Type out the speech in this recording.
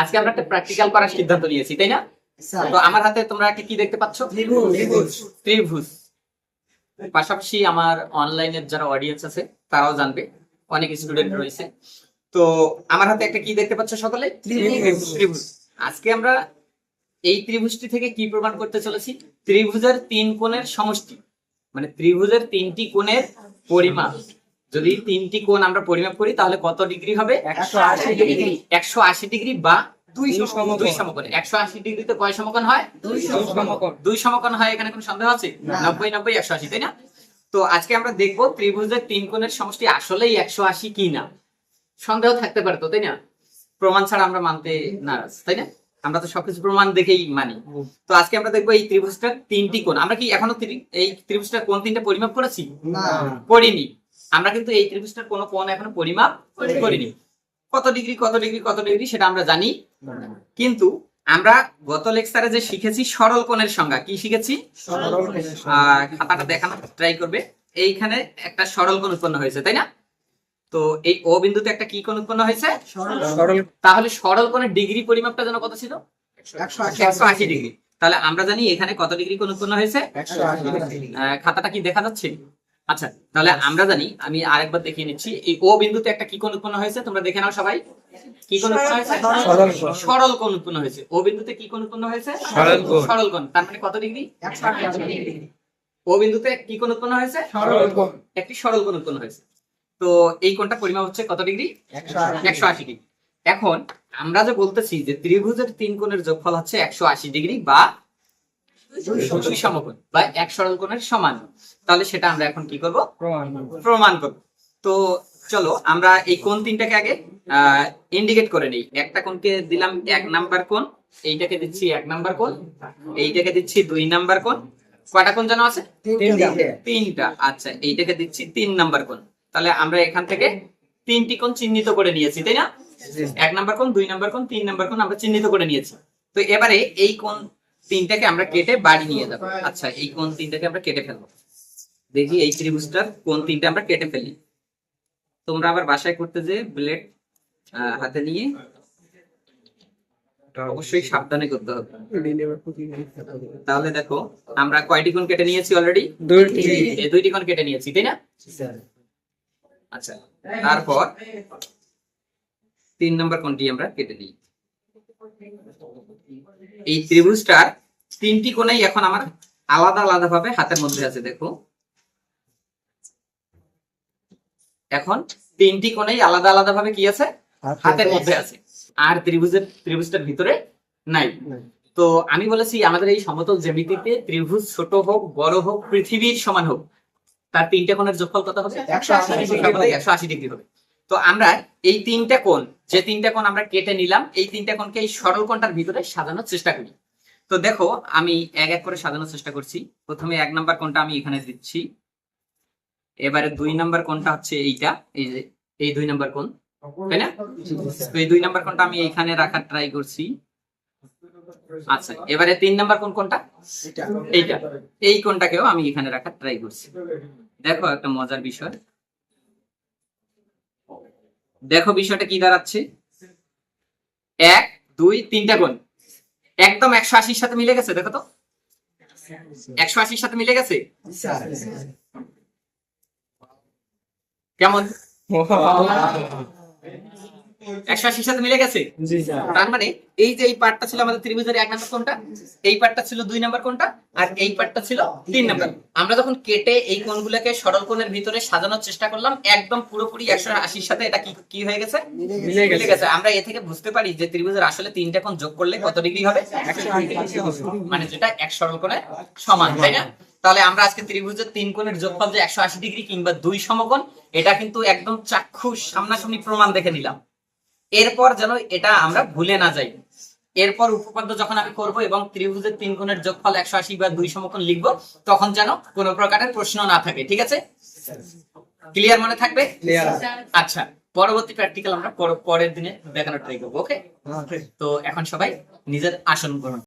আজকে আমরা একটা প্র্যাকটিক্যাল করার সিদ্ধান্ত নিয়েছি তাই না? তো আমার হাতে তোমরা একটা কি দেখতে পাচ্ছ? ত্রিভুজ। পাশাপাশি আমার অনলাইনের যারা অডিয়েন্স আছে তারাও জানবে। অনেক স্টুডেন্ট রয়েছে। তো আমার হাতে একটা কি দেখতে পাচ্ছ সকলে? ত্রিভুজ। আজকে আমরা এই ত্রিভুজটি থেকে কি প্রমাণ করতে চলেছি? ত্রিভুজের তিন কোণের সমষ্টি। মানে ত্রিভুজের তিনটি কোণের পরিমাপ। যদি তিনটি কোণ আমরা পরিমাপ করি তাহলে কত ডিগ্রি হবে? একশো আশি ডিগ্রি। একশো আশি ডিগ্রি বা দুই সমকোণ। দুই সমকোণ। একশো আশি ডিগ্রিতে কয় সমকোণ হয়? দুই সমকোণ। হয় এখানে কোনো সন্দেহ আছে? নব্বই নব্বই একশো আশি তাই না? তো আজকে আমরা দেখব ত্রিভুজের তিন কোণের সমষ্টি আসলেই একশো আশি কি না। সন্দেহ থাকতে পারে তো তাই না? প্রমাণ ছাড়া আমরা মানতে নারাজ তাই না? আমরা তো সবকিছু প্রমাণ দেখেই মানি। তো আজকে আমরা দেখব এই ত্রিভুজটার তিনটি কোণ। আমরা কি এখনও এই ত্রিভুজটার কোন তিনটা পরিমাপ করেছি? করিনি। আমরা কিন্তু এই ত্রিভুজটার কোনো কোণ এখনও পরিমাপ করিনি। কত ডিগ্রি কত ডিগ্রি কত ডিগ্রি সেটা আমরা জানি। কিন্তু আমরা গত লেকচারে যে শিখেছি সরল কোণের সংজ্ঞা কি শিখেছি? আহ, খাতাটা দেখানো ট্রাই করবে। এইখানে একটা সরল কোণ উৎপন্ন হয়েছে তাই না? তো এই ও বিন্দুতে একটা কি কোণ উৎপন্ন হয়েছে? সরল তাহলে সরল কোণের ডিগ্রি পরিমাপটা যেন কত ছিল? একশো আশি। ডিগ্রি। তাহলে আমরা জানি এখানে কত ডিগ্রি কোণ উৎপন্ন হয়েছে? খাতাটা কি দেখা যাচ্ছে? আচ্ছা তাহলে আমরা জানি আমি আরেকবার দেখিয়ে নিচ্ছি এই ও বিন্দুতে একটা কি কোণ উৎপন্ন হয়েছে? তোমরা দেখে নাও সবাই। কি কোণ। উৎপন্ন হয়েছে? সরল কোণ। সরল কোণ উৎপন্ন হয়েছে। ও বিন্দুতে কি কোণ উৎপন্ন হয়েছে? সরল কোণ। সরল কোণ। তার মানে কত ডিগ্রি? ও বিন্দুতে কি কোণ উৎপন্ন হয়েছে? সরল কোণ। একটি সরল কোণ উৎপন্ন হয়েছে। তো এই কোণটা পরিমাপ হচ্ছে কত ডিগ্রি? একশো আশি একশো আশি ডিগ্রি। এখন আমরা যে বলতেছি যে ত্রিভুজের তিন কোণের যোগফল হচ্ছে একশো আশি ডিগ্রি বা দুই সমকোণ বা এক সরল কোণের সমান। তাহলে সেটা আমরা এখন কি করব? প্রমাণ প্রমাণ করব। তো চলো আমরা এই কোণ তিনটাকে আগে ইন্ডিকেট করে নিই। একটা কোণকে দিলাম এক নাম্বার কোণ এইটাকে দিচ্ছি এক নাম্বার কোণ এইটাকে দিচ্ছি দুই নাম্বার কোণ। কয়টা কোণ যেন আছে? তিনটা। তিনটা। আচ্ছা এইটাকে দিচ্ছি তিন নাম্বার কোণ। তাহলে আমরা এখান থেকে তিনটি কোণ চিহ্নিত করে নিয়েছি তাই না? এক নাম্বার কোণ দুই নাম্বার কোণ তিন নাম্বার কোণ আমরা চিহ্নিত করে নিয়েছি। তো এবারে এই কোণ তিনটাকে আমরা কেটে বাড়ি নিয়ে যাব। আচ্ছা এই কোন তিনটাকে আমরা কেটে ফেলব? দেখি এই ত্রিভুজটার কোন তিনটা আমরা কেটে ফেলি? তোমরা আবার বাসায় করতে যে ব্লেড হাতে নিয়ে অবশ্যই সাবধানে করতে হবে। তাহলে দেখো আমরা কয়টি কোণ কেটে নিয়েছি অলরেডি দুইটি। এই দুইটি কোণ কেটে নিয়েছি তাই না? আচ্ছা তারপর তিন নম্বর কোনটি আমরা কেটে নিই। এই ত্রিভুজটার তিনটি কোণেই এখন আমার আলাদা আলাদা ভাবে হাতের মধ্যে আছে দেখো। এখন তিনটি কোণেই আলাদা আলাদা ভাবে কি আছে? হাতের মধ্যে আছে। আর ত্রিভুজের ত্রিভুজটার ভিতরে নাই। তো আমি বলেছি আমাদের এই সমতল জ্যামিতিতে ত্রিভুজ ছোট হোক বড় হোক পৃথিবীর সমান হোক তার তিনটা কোণের যোগফল কত হবে? 180 ডিগ্রি। একশো আশি ডিগ্রি হবে। তো আমরা এই তিনটা কোণ, যে তিনটা কোণ আমরা কেটে নিলাম, এই তিনটা কোণকে এই সরল কোণটার ভিতরে সাজানোর চেষ্টা করি। তো দেখো, আমি এক এক করে সাজানোর চেষ্টা করছি। প্রথমে এক নাম্বার কোণটা আমি এখানে দিচ্ছি। এবারে দুই নাম্বার কোণটা হচ্ছে এইটা, এই যে, এই দুই নাম্বার কোণ, তাই না? তো এই দুই নাম্বার কোণটা আমি এইখানে রাখার ট্রাই করছি। আচ্ছা এবারে তিন নাম্বার কোণ কোনটা এইটা। এই কোনটাকেও আমি এখানে রাখার ট্রাই করছি। দেখো একটা মজার বিষয়। দেখো বিষয়টা কি দাঁড়াচ্ছে। এক দুই তিনটা গুণ। একদম একশো আশির সাথে মিলে গেছে দেখো তো। একশো আশির সাথে মিলে গেছে? কেমন? একশো আশির সাথে মিলে গেছে? তার মানে এই যে এই পার্টটা ছিল আমাদের ত্রিভুজের এক নাম্বার কোনটা এই পার্টটা ছিল দুই নাম্বার কোনটা আর এই পার্টটা ছিল তিন নাম্বার। আমরা যখন কেটে এই কোণগুলোকে সরল কোণের ভিতরে সাজানোর চেষ্টা করলাম একদম পুরোপুরি একশো আশির সাথে এটা কি কি হয়ে গেছে? মিলে গেছে। আমরা এ থেকে বুঝতে পারি যে ত্রিভুজের আসলে তিনটা কোণ যোগ করলে কত ডিগ্রি হবে? ডিগ্রি। হবে। মানে যেটা এক সরল কোণের সমান তাই না? তাহলে আমরা আজকে ত্রিভুজের তিন কোণের যোগফল যে একশো আশি ডিগ্রি কিংবা দুই সমকোণ এটা কিন্তু একদম চাক্ষুষ সামনাসামনি প্রমাণ দেখে নিলাম। এরপর যেন এটা আমরা ভুলে না যাই। এরপর উপপাদ্য যখন আমি করব এবং ত্রিভুজের তিন গুণের যোগফল একশো আশি বা দুই সমকোণ লিখব তখন যেন কোন প্রকারের প্রশ্ন না থাকে ঠিক আছে? ক্লিয়ার মনে থাকবে? আচ্ছা পরবর্তী প্র্যাকটিক্যাল আমরা পরের দিনে দেখানোর ট্রাই করব ওকে। তো এখন সবাই নিজের আসন গ্রহণ